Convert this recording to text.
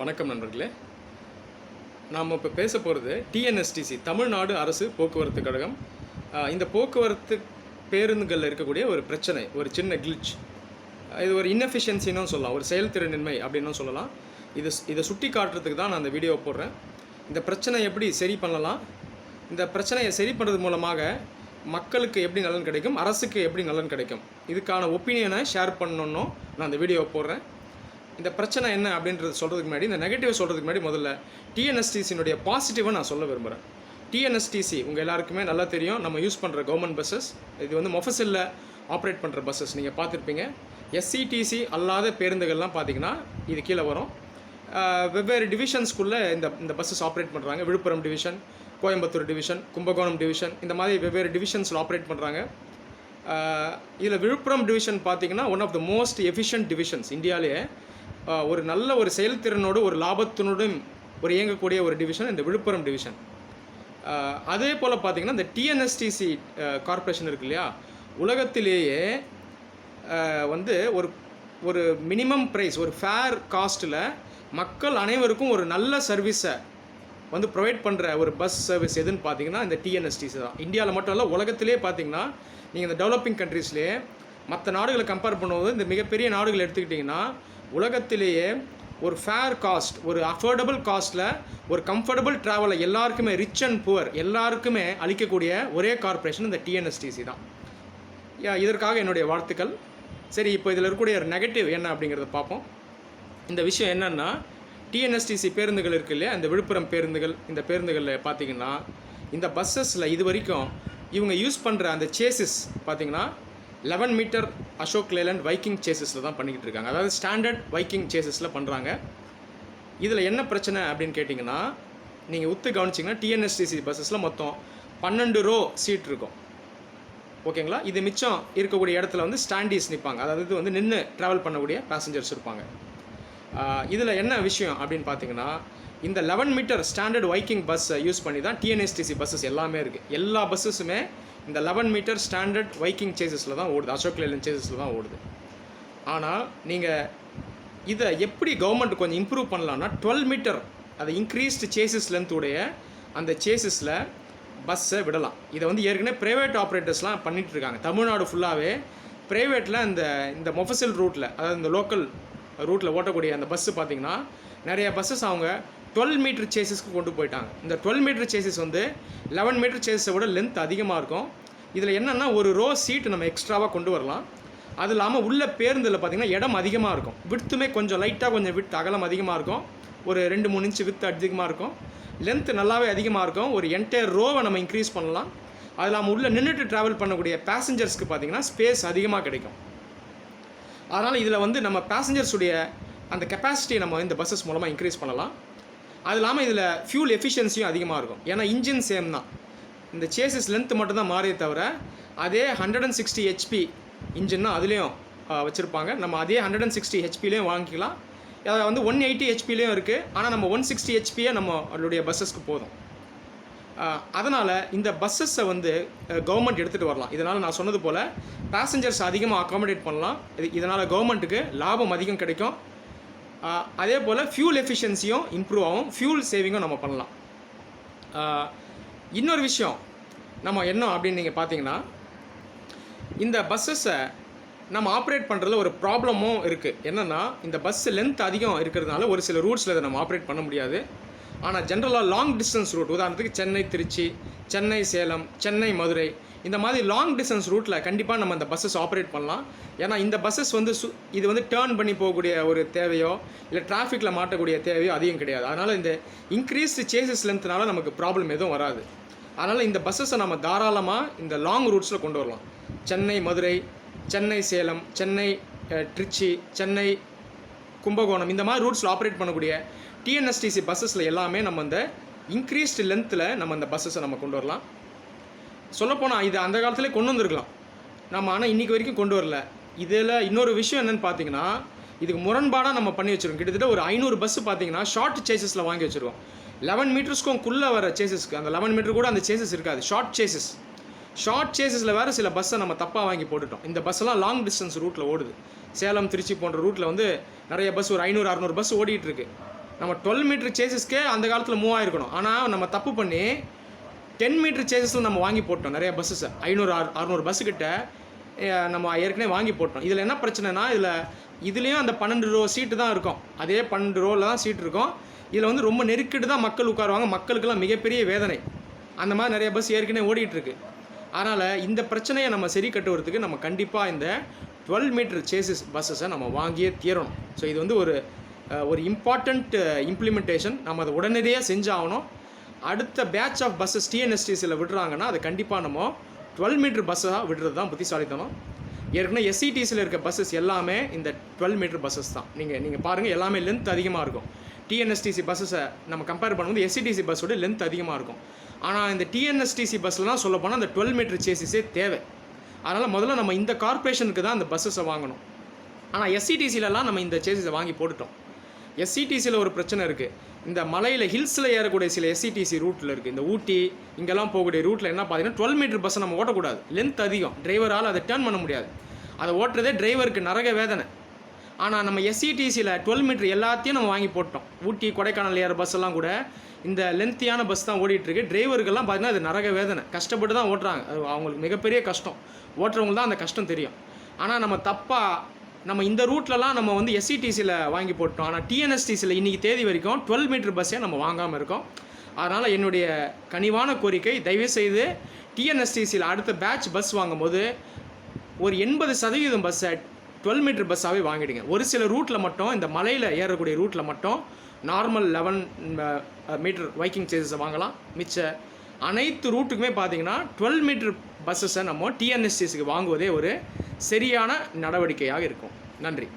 வணக்கம் நண்பர்களே. நாம் இப்போ பேச போகிறது டிஎன்எஸ்டிசி தமிழ்நாடு அரசு போக்குவரத்து கழகம். இந்த போக்குவரத்து பேருந்துகளில் இருக்கக்கூடிய ஒரு பிரச்சனை ஒரு சின்ன கிளிச் இது ஒரு இன்எஃபிஷியன்சின்னு சொல்லலாம் ஒரு செயல்திறனின்மை அப்படின்னும் சொல்லலாம். இது இதை சுட்டி காட்டுறதுக்கு தான் நான் அந்த வீடியோ போடுறேன். இந்த பிரச்சனை எப்படி சரி பண்ணலாம்? இந்த பிரச்சனையை சரி பண்ணுறது மூலமாக மக்களுக்கு எப்படி நலன் கிடைக்கும்? அரசுக்கு எப்படி நலன் கிடைக்கும்? இதுக்கான ஒப்பீனியனை ஷேர் பண்ணணும் நான் அந்த வீடியோ போடுறேன். இந்த பிரச்சனை என்ன அப்படின்றது சொல்கிறதுக்கு முன்னாடி இந்த நெகட்டிவ் சொல்கிறதுக்கு முன்னாடி முதல்ல டிஎன்எஸ்டிசினுடைய பாசிட்டிவை நான் சொல்ல விரும்புகிறேன் டிஎன்எஸ்டிசி உங்கள் எல்லாருக்குமே நல்லா தெரியும். நம்ம யூஸ் பண்ணுற கவர்மெண்ட் பஸ்ஸஸ் இது வந்து மொஃபசிலில் ஆப்ரேட் பண்ணுற பஸ்ஸஸ் நீங்கள் பார்த்துருப்பீங்க. எஸ்சிடிசி அல்லாத பேருந்துகள்லாம் பார்த்தீங்கன்னா இது கீழே வரும். வெவ்வேறு டிவிஷன்ஸ்குள்ளே இந்த இந்த பஸ்ஸஸ் ஆப்ரேட் பண்ணுறாங்க Viluppuram division Coimbatore division Kumbakonam division இந்த மாதிரி வெவ்வேறு டிவிஷன்ஸில் ஆப்ரேட் பண்ணுறாங்க இதில் விழுப்புரம் டிவிஷன் பார்த்தீங்கன்னா one of the most efficient divisions இந்தியாவிலேயே ஒரு நல்ல ஒரு செயல்திறனோடு ஒரு லாபத்தினோடும் ஒரு இயங்கக்கூடிய ஒரு டிவிஷன் இந்த விழுப்புரம் டிவிஷன் அதே போல் பார்த்திங்கன்னா இந்த டிஎன்எஸ்டிசி கார்ப்பரேஷன் இருக்கு இல்லையா? உலகத்திலேயே வந்து ஒரு ஒரு மினிமம் ப்ரைஸ் ஒரு ஃபேர் காஸ்ட்டில் மக்கள் அனைவருக்கும் ஒரு நல்ல சர்வீஸை வந்து ப்ரொவைட் பண்ணுற ஒரு பஸ் சர்வீஸ் எதுன்னு பார்த்தீங்கன்னா இந்த டிஎன்எஸ்டிசி தான். இந்தியாவில் மட்டும் இல்லை உலகத்திலே பார்த்தீங்கன்னா நீங்கள் இந்த டெவலப்பிங் கண்ட்ரீஸ்லேயே மற்ற நாடுகளை கம்பேர் பண்ணும்போது இந்த மிகப்பெரிய நாடுகள் எடுத்துக்கிட்டிங்கன்னா உலகத்திலேயே ஒரு ஃபேர் காஸ்ட் ஒரு அஃபோர்டபுள் காஸ்ட்டில் ஒரு கம்ஃபர்டபுள் ட்ராவலை எல்லாருக்குமே ரிச் அண்ட் புவர் எல்லாருக்குமே அளிக்கக்கூடிய ஒரே கார்ப்பரேஷன் இந்த டிஎன்எஸ்டிசி தான். யா, இதற்காக என்னுடைய வாழ்த்துக்கள். சரி இப்போ இதில் இருக்கக்கூடிய ஒரு நெகட்டிவ் என்ன அப்படிங்கிறத பார்ப்போம். இந்த விஷயம் என்னென்னா டிஎன்எஸ்டிசி பேருந்துகள் இருக்கு இல்லையா? இந்த விழுப்புரம் பேருந்துகள் இந்த பேருந்துகளில் பார்த்தீங்கன்னா இந்த பஸ்ஸஸில் இது வரைக்கும் இவங்க யூஸ் பண்ணுற அந்த சேசஸ் பார்த்தீங்கன்னா eleven metre Ashok Leyland Viking சேசஸில் தான் பண்ணிக்கிட்டு இருக்காங்க. அதாவது ஸ்டாண்டர்ட் வைக்கிங் சேசஸில் பண்ணுறாங்க இதில் என்ன பிரச்சனை அப்படின்னு கேட்டிங்கன்னா நீங்கள் உத்து கவனிச்சிங்கன்னா டிஎன்எஸ்டிசி பஸ்ஸஸில் மொத்தம் பன்னெண்டு ரோ சீட் இருக்கும். ஓகேங்களா இது மிச்சம் இருக்கக்கூடிய இடத்துல வந்து ஸ்டாண்டீஸ் நிற்பாங்க அதாவது இது வந்து நின்று ட்ராவல் பண்ணக்கூடிய பேசஞ்சர்ஸ் இருப்பாங்க. இதில் என்ன விஷயம் அப்படின்னு பார்த்தீங்கன்னா இந்த லெவன் மீட்டர் ஸ்டாண்டர்ட் வைக்கிங் பஸ்ஸை யூஸ் பண்ணி தான் டிஎன்எஸ்டிசி பஸ்ஸஸ் எல்லாமே இருக்குது எல்லா பஸ்ஸஸுமே இந்த லெவன் மீட்டர் ஸ்டாண்டர்ட் வைக்கிங் சேசஸில் தான் ஓடுது. அசோக் லேலன் சேசஸில் தான் ஓடுது. ஆனால் நீங்கள் இதை எப்படி கவர்மெண்ட் கொஞ்சம் இம்ப்ரூவ் பண்ணலாம்னா டுவெல் மீட்டர் அதை இன்க்ரீஸ்டு சேசஸ் லென்த்துடைய அந்த சேசஸில் பஸ்ஸை விடலாம். இதை வந்து ஏற்கனவே ப்ரைவேட் ஆப்ரேட்டர்ஸ்லாம் பண்ணிகிட்ருக்காங்க தமிழ்நாடு ஃபுல்லாகவே ப்ரைவேட்டில் இந்த இந்த மொஃபசில் ரூட்டில் அதாவது இந்த லோக்கல் ரூட்டில் ஓட்டக்கூடிய அந்த பஸ்ஸு பார்த்தீங்கன்னா நிறைய பஸ்ஸஸ் அவங்க டுவெல் மீட்டர் சேசஸ்க்கு கொண்டு போயிட்டாங்க. இந்த டுவெல் மீட்டர் சேசஸ் வந்து லெவன் மீட்டர் சேசஸை விட லென்த் அதிகமாக இருக்கும். இதில் என்னென்னா ஒரு ரோ சீட்டு நம்ம எக்ஸ்ட்ராவாக கொண்டு வரலாம். அது இல்லாமல் உள்ள பேருந்தில் பார்த்தீங்கன்னா இடம் அதிகமாக இருக்கும். விட்த்துமே கொஞ்சம் லைட்டாக கொஞ்சம் விட் அகலம் அதிகமாக இருக்கும். ஒரு ரெண்டு மூணு இன்ச்சு வித் அதிகமாக இருக்கும். லென்த் நல்லாவே அதிகமாக இருக்கும். ஒரு என்டையர் ரோவை நம்ம இன்க்ரீஸ் பண்ணலாம். அது இல்லாமல் உள்ளே நின்றுட்டு ட்ராவல் பண்ணக்கூடிய பேசஞ்சர்ஸ்க்கு பார்த்தீங்கன்னா ஸ்பேஸ் அதிகமாக கிடைக்கும். அதனால் இதில் வந்து நம்ம பேசஞ்சர்ஸுடைய அந்த கெப்பாசிட்டியை நம்ம இந்த பஸ்ஸஸ் மூலமாக இன்க்ரீஸ் பண்ணலாம். அது இல்லாமல் இதில் ஃபியூல் எஃபிஷியன்சியும் அதிகமாக இருக்கும். ஏன்னா இன்ஜின் சேம் தான். இந்த சேசஸ் லென்த் மட்டும்தான் மாறியே தவிர அதே ஹண்ட்ரட் அண்ட் சிக்ஸ்டி ஹெச்பி இன்ஜின்னா அதுலேயும் வச்சுருப்பாங்க. நம்ம அதே ஹண்ட்ரட் அண்ட் சிக்ஸ்டி ஹெச்பிலையும் வாங்கிக்கலாம். அதை வந்து ஒன் எயிட்டி ஹெச்பிலையும் இருக்குது ஆனால் நம்ம ஒன் சிக்ஸ்டி ஹெச்பியே நம்ம அதனுடைய பஸ்ஸஸ்க்கு போதும். அதனால் இந்த பஸ்ஸஸை வந்து கவர்மெண்ட் எடுத்துகிட்டு வரலாம். இதனால் நான் சொன்னது போல் பேசஞ்சர்ஸ் அதிகமாக அக்காமடேட் பண்ணலாம். இது இதனால் கவர்மெண்ட்டுக்கு லாபம் அதிகம் கிடைக்கும். அதே போல் ஃபியூல் எஃபிஷியன்சியும் இம்ப்ரூவ் ஆகும். ஃபியூல் சேவிங்கும் நம்ம பண்ணலாம். இன்னொரு விஷயம். நம்ம என்ன அப்படின்னு நீங்கள் பார்த்தீங்கன்னா இந்த பஸ்ஸஸை நம்ம ஆப்ரேட் பண்ணுறதுல ஒரு ப்ராப்ளமும் இருக்குது என்னென்னா இந்த பஸ் லென்த் அதிகம் இருக்கிறதுனால ஒரு சில ரூட்ஸில் இதை நம்ம ஆப்ரேட் பண்ண முடியாது. ஆனால் ஜென்ரலாக லாங் டிஸ்டன்ஸ் ரூட் உதாரணத்துக்கு சென்னை திருச்சி சென்னை சேலம் சென்னை மதுரை. இந்த மாதிரி லாங் டிஸ்டன்ஸ் ரூட்டில் கண்டிப்பாக நம்ம இந்த பஸ்ஸஸ் ஆப்ரேட் பண்ணலாம். ஏன்னா இந்த பஸ்ஸஸ் வந்து சு இது வந்து டேர்ன் பண்ணி போகக்கூடிய ஒரு தேவையோ இல்லை டிராஃபிக்கில் மாட்டக்கூடிய தேவையோ அதிகம் கிடையாது. அதனால் இந்த இன்க்ரீஸ்டு சேசஸ் லென்த்னால நமக்கு ப்ராப்ளம் எதுவும் வராது. அதனால் இந்த பஸ்ஸஸை நம்ம தாராளமாக இந்த லாங் ரூட்ஸில் கொண்டு வரலாம். சென்னை மதுரை சென்னை சேலம் சென்னை திருச்சி சென்னை கும்பகோணம் இந்த மாதிரி ரூட்ஸில் ஆப்ரேட் பண்ணக்கூடிய டிஎன்எஸ்டிசி பஸ்ஸஸில் எல்லாமே நம்ம இந்த இன்க்ரீஸ்டு லென்த்தில் நம்ம இந்த பஸ்ஸஸை நம்ம கொண்டு வரலாம். சொல்லப்போனால் இது அந்த காலத்திலே கொண்டு வந்திருக்கலாம். நம்ம ஆனால் இன்றைக்கி வரைக்கும் கொண்டு வரல. இதில் இன்னொரு விஷயம் என்னென்னு பார்த்தீங்கன்னா இதுக்கு முரண்பாடாக நம்ம பண்ணி வச்சுருக்கோம். கிட்டத்தட்ட ஒரு ஐநூறு பஸ் பார்த்தீங்கன்னா ஷார்ட் சேசஸில் வாங்கி வச்சுருக்கோம். லெவன் மீட்டர்ஸ்க்கும் குள்ளே வர சேசஸ்க்கு அந்த லெவன் மீட்டர் கூட அந்த சேசஸ் இருக்காது. ஷார்ட் சேசஸ் ஷார்ட் சேசஸில் வேறு சில பஸ்ஸை நம்ம தப்பாக வாங்கி போட்டுட்டோம். இந்த பஸ்ஸெல்லாம் லாங் டிஸ்டன்ஸ் ரூட்டில் ஓடுது. சேலம் திருச்சி போன்ற ரூட்டில் வந்து நிறைய பஸ் ஒரு ஐநூறு அறநூறு பஸ் ஓடிட்டுருக்கு நம்ம டுவெல் மீட்ரு சேசஸ்க்கே அந்த காலத்தில் மூவாயிருக்கணும் ஆனால் நம்ம தப்பு பண்ணி டென் மீட்ரு சேசஸில் நம்ம வாங்கி போட்டோம். நிறைய பஸ்ஸஸ் ஐநூறு அறு அறநூறு பஸ்ஸுக்கிட்ட நம்ம ஏற்கனவே வாங்கி போட்டோம். இதில் என்ன பிரச்சனைனா இதில் இதுலேயும் அந்த பன்னெண்டு ரோ சீட்டு தான் இருக்கும். அதே பன்னெண்டு ரோவில் தான் சீட் இருக்கும். இதில் வந்து ரொம்ப நெருக்கிட்டு தான் மக்கள் உட்காருவாங்க. மக்களுக்கெல்லாம் மிகப்பெரிய வேதனை. அந்த மாதிரி நிறைய பஸ் ஏற்கனவே ஓடிட்டுருக்கு அதனால் இந்த பிரச்சனையை நம்ம சரி கட்டுவதுக்கு நம்ம கண்டிப்பாக இந்த டுவெல் மீட்டர் சேசஸ் பஸ்ஸஸை நம்ம வாங்கியே தீரணும். ஸோ இது வந்து ஒரு ஒரு இம்பார்ட்டண்ட் இம்ப்ளிமெண்டேஷன் நம்ம அதை உடனடியாக செஞ்சாகணும். அடுத்த பேட்ச் ஆஃப் பஸ்ஸஸ் டிஎன்எஸ்டிசியில் விடுறாங்கன்னா அது கண்டிப்பாக நம்ம டுவெல் மீட்டர் பஸ்ஸாக விடுறது தான் புத்திசாலித்தனம். ஏற்கனவே எஸ்சிடிசியில் இருக்க பஸ்ஸஸ் எல்லாமே இந்த டுவெல் மீட்டர் பஸ்ஸஸ் தான். நீங்கள் நீங்கள் பாருங்கள் எல்லாமே லென்த் அதிகமாக இருக்கும். டிஎன்எஸ்டிசி பஸ்ஸஸை நம்ம கம்பேர் பண்ணும்போது எஸ்சிடிசி பஸ்ஸோட லென்த் அதிகமாக இருக்கும். ஆனால் இந்த டிஎன்எஸ்டிசி பஸ்லாம் சொல்ல போனால் அந்த டுவெல் மீட்டர் சேசிஸே தேவை. அதனால் முதல்ல நம்ம இந்த கார்ப்பரேஷனுக்கு தான் அந்த பஸ்ஸஸை வாங்கணும். ஆனால் எஸ்சிடிசிலலாம் நம்ம இந்த சேசிஸை வாங்கி போட்டுட்டோம். எஸ்சிடிசியில் ஒரு பிரச்சனை இருக்குது இந்த மலையில் ஹில்ஸில் ஏறக்கூடிய சில எஸ்சிடிசி ரூட்டில் இருக்குது இந்த ஊட்டி இங்கெல்லாம் போகக்கூடிய ரூட்டில் என்ன பார்த்தீங்கன்னா டுவெல் மீட்டர் பஸ்ஸை நம்ம ஓட்டக்கூடாது. லென்த் அதிகம். டிரைவரால் அதை டேர்ன் பண்ண முடியாது. அதை ஓட்டுறதே டிரைவருக்கு நரக வேதனை. ஆனால் நம்ம எஸ்சிடிசியில் டுவெல் மீட்டர் எல்லாத்தையும் நம்ம வாங்கி போட்டோம். ஊட்டி கொடைக்கானல் ஏற பஸ் எல்லாம் கூட இந்த லென்த்தியான பஸ் தான் ஓடிட்டுருக்கு. டிரைவருக்கெல்லாம் பார்த்தீங்கன்னா அது நரக வேதனை. கஷ்டப்பட்டு தான் ஓட்டுறாங்க. அது அவங்களுக்கு மிகப்பெரிய கஷ்டம். ஓட்டுறவங்களுக்கு தான் அந்த கஷ்டம் தெரியும். ஆனால் நம்ம தப்பாக நம்ம இந்த ரூட்லலாம் நம்ம வந்து எஸ்சிடிசியில் வாங்கி போட்டோம். ஆனால் டிஎன்எஸ்டிசியில் இன்றைக்கி தேதி வரைக்கும் டுவெல் மீட்டர் பஸ்ஸே நம்ம வாங்காமல் இருக்கோம். அதனால் என்னுடைய கனிவான கோரிக்கை தயவுசெய்து டிஎன்எஸ்டிசியில் அடுத்த பேட்ச் பஸ் வாங்கும்போது ஒரு எண்பது சதவீதம் பஸ்ஸை டுவெல் மீட்டர் பஸ்ஸாகவே வாங்கிடுங்க. ஒரு சில ரூட்டில் மட்டும் இந்த மலையில் ஏறக்கூடிய ரூட்டில் மட்டும் நார்மல் லெவன் மீட்டர் வைக்கிங் சேசஸை வாங்கலாம். மிச்ச அனைத்து ரூட்டுக்குமே பார்த்தீங்கன்னா டுவெல் மீட்டர் பஸ்ஸஸை நம்ம டிஎன்எஸ்டிஸுக்கு வாங்குவதே ஒரு சரியான நடவடிக்கையாக இருக்கும். நன்றி.